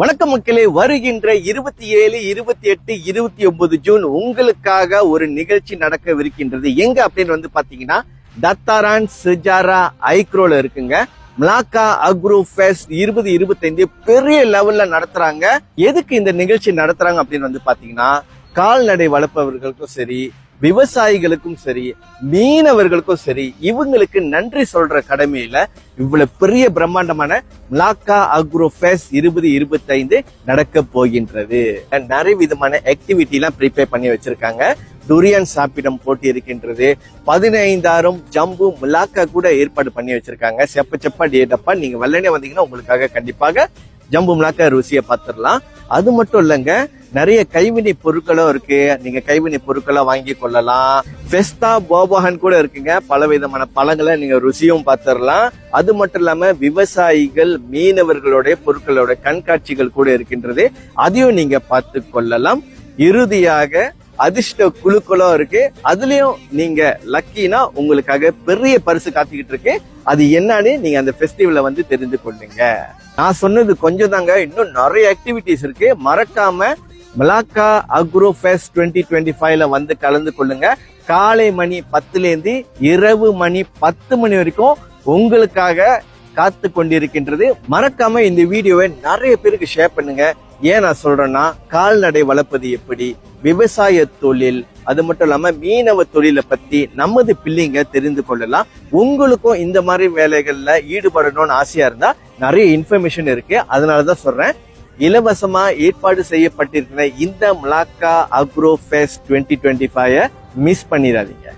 வணக்கம் மக்களே வருகின்ற இருபத்தி ஏழு இருபத்தி எட்டு இருபத்தி ஒன்பது ஜூன் உங்களுக்காக ஒரு நிகழ்ச்சி நடக்கவிருக்கின்றது. எங்க அப்படின்னு வந்து பாத்தீங்கன்னா தத்தாரான் சிஜாரா ஐக்ரோல இருக்குங்க. மிளாக்கா அக்ரோ ஃபெஸ்ட் இருபது இருபத்தைந்து பெரிய லெவல்ல நடத்துறாங்க. எதுக்கு இந்த நிகழ்ச்சி நடத்துறாங்க அப்படின்னு வந்து பாத்தீங்கன்னா கால்நடை வளர்ப்பவர்களுக்கும் சரி விவசாயிகளுக்கும் சரி மீனவர்களுக்கும் சரி இவங்களுக்கு நன்றி சொல்ற கடமையில இவ்வளவு பெரிய பிரம்மாண்டமான மிளாக்கா அக்ரோ ஃபேஸ் இருபது இருபத்தைந்து நடக்க போகின்றது. நிறைய விதமான ஆக்டிவிட்டி எல்லாம் ப்ரிப்பேர் பண்ணி வச்சிருக்காங்க. துரியன் சாப்பிடம் போட்டி இருக்கின்றது. பதினைந்தாயிரம் ஜம்பு மிளாக்கா கூட ஏற்பாடு பண்ணி வச்சிருக்காங்க. செப்ப செப்பா டேட்டப்பா நீங்க வெள்ளனே வந்தீங்கன்னா உங்களுக்காக கண்டிப்பாக ஜம்பு மிளாக்கா ருசியை பார்த்துடலாம். அது மட்டும் இல்லைங்க நிறைய கைவினை பொருட்களும் இருக்கு. நீங்க கைவினை பொருட்களை வாங்கி கொள்ளலாம். ஃபெஸ்டா போபோஹன் கூட இருக்குங்க. பல விதமான பழங்களை நீங்க ருசியும் பார்த்துடலாம். அது மட்டும் இல்லாம விவசாயிகள் மீனவர்களுடைய பொருட்களோட கண்காட்சிகள் கூட இருக்கின்றது. அதையும் நீங்க பார்த்து கொள்ளலாம். இறுதியாக அதிர்ஷ்ட குழுக்களும் இருக்கு. அதுலயும் நீங்க லக்கினா உங்களுக்காக பெரிய பரிசு காத்துக்கிட்டு இருக்கு. அது என்னன்னு நீங்க அந்த ஃபெஸ்டிவலை வந்து தெரிந்து கொள்ளுங்க. நான் சொன்னது கொஞ்சம் தாங்க. இன்னும் நிறைய ஆக்டிவிட்டிஸ் இருக்கு. மறக்காம Malacca agro fest twenty twenty ஃபைவ்ல வந்து கலந்து கொள்ளுங்க. காலை மணி பத்துலேருந்து இரவு மணி பத்து மணி வரைக்கும் உங்களுக்காக காத்து கொண்டிருக்கின்றது. மறக்காம இந்த வீடியோவை நிறைய பேருக்கு ஷேர் பண்ணுங்க. ஏன் நான் சொல்றேன்னா கால்நடை வளர்ப்பது எப்படி? விவசாய தொழில் அது மட்டும் இல்லாம மீனவ தொழிலை பத்தி நமது பிள்ளைங்க தெரிந்து கொள்ளலாம். உங்களுக்கும் இந்த மாதிரி வேலைகள்ல ஈடுபடணும்னு ஆசையா இருந்தா நிறைய இன்ஃபர்மேஷன் இருக்கு. அதனாலதான் சொல்றேன். இலவசமா ஏற்பாடு செய்யப்பட்டிருக்கிற இந்த Malacca agro fest twenty twenty five miss பண்ணிடாதீங்க.